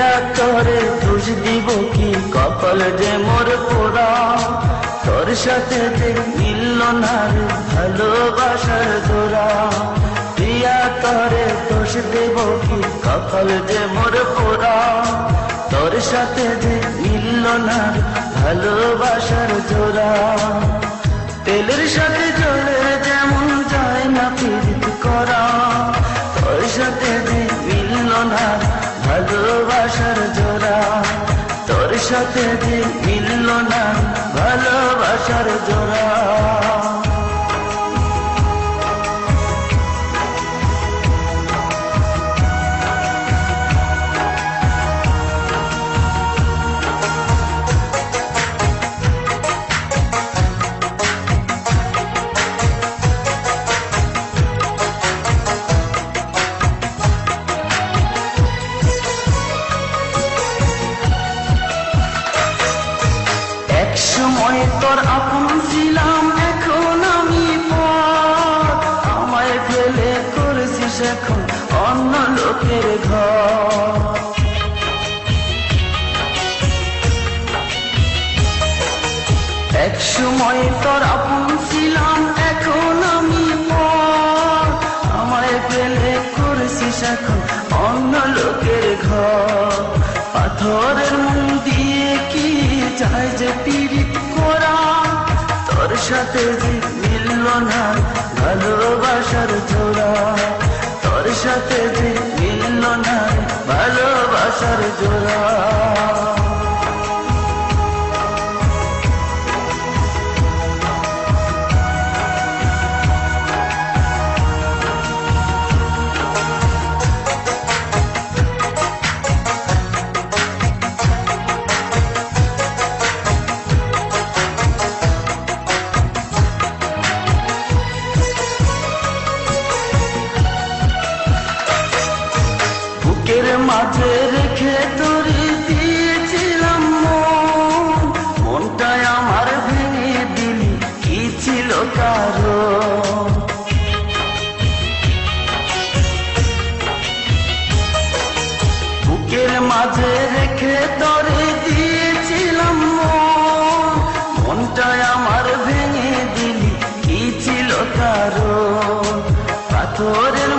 দিয়া তরে দোষ দিব কি? কপাল যে মোর পোড়া। তোর সাথে মিলল না রে ভালোবাসার জোড়া। দিয়া তরে দোষ দেব কি? কপাল যে মোর পোড়া। তোর সাথে যে মিলল না ভালোবাসার জোড়া। তেলের সাথে ভালোবাসার জোড়া। তোর সাথে যে মিলল না ভালোবাসার জোড়া। তোর আপন ছিলাম, এখন আমি পর আমায় ফেলে করেছিস এখন অন্য লোকের ঘর। এক সময় তোর আপন ছিলাম, এখন আমি পর আমায় ফেলে করেছিস এখন অন্য লোকের ঘর। পাথরের সাথে মিলল না ভালোবাসার জোড়া। তোর সাথে মিলল না ভালোবাসার জোড়া। মাঝে রেখে তোরে দিয়েছিলাম মন। মনটাই আমার ভেঙে দিলি, কি ছিল কারও বুকের মাঝে রেখে তোরে দিয়েছিলাম মন। মনটাই আমার ভেঙে দিলি, কি ছিল কারণ? পাথরের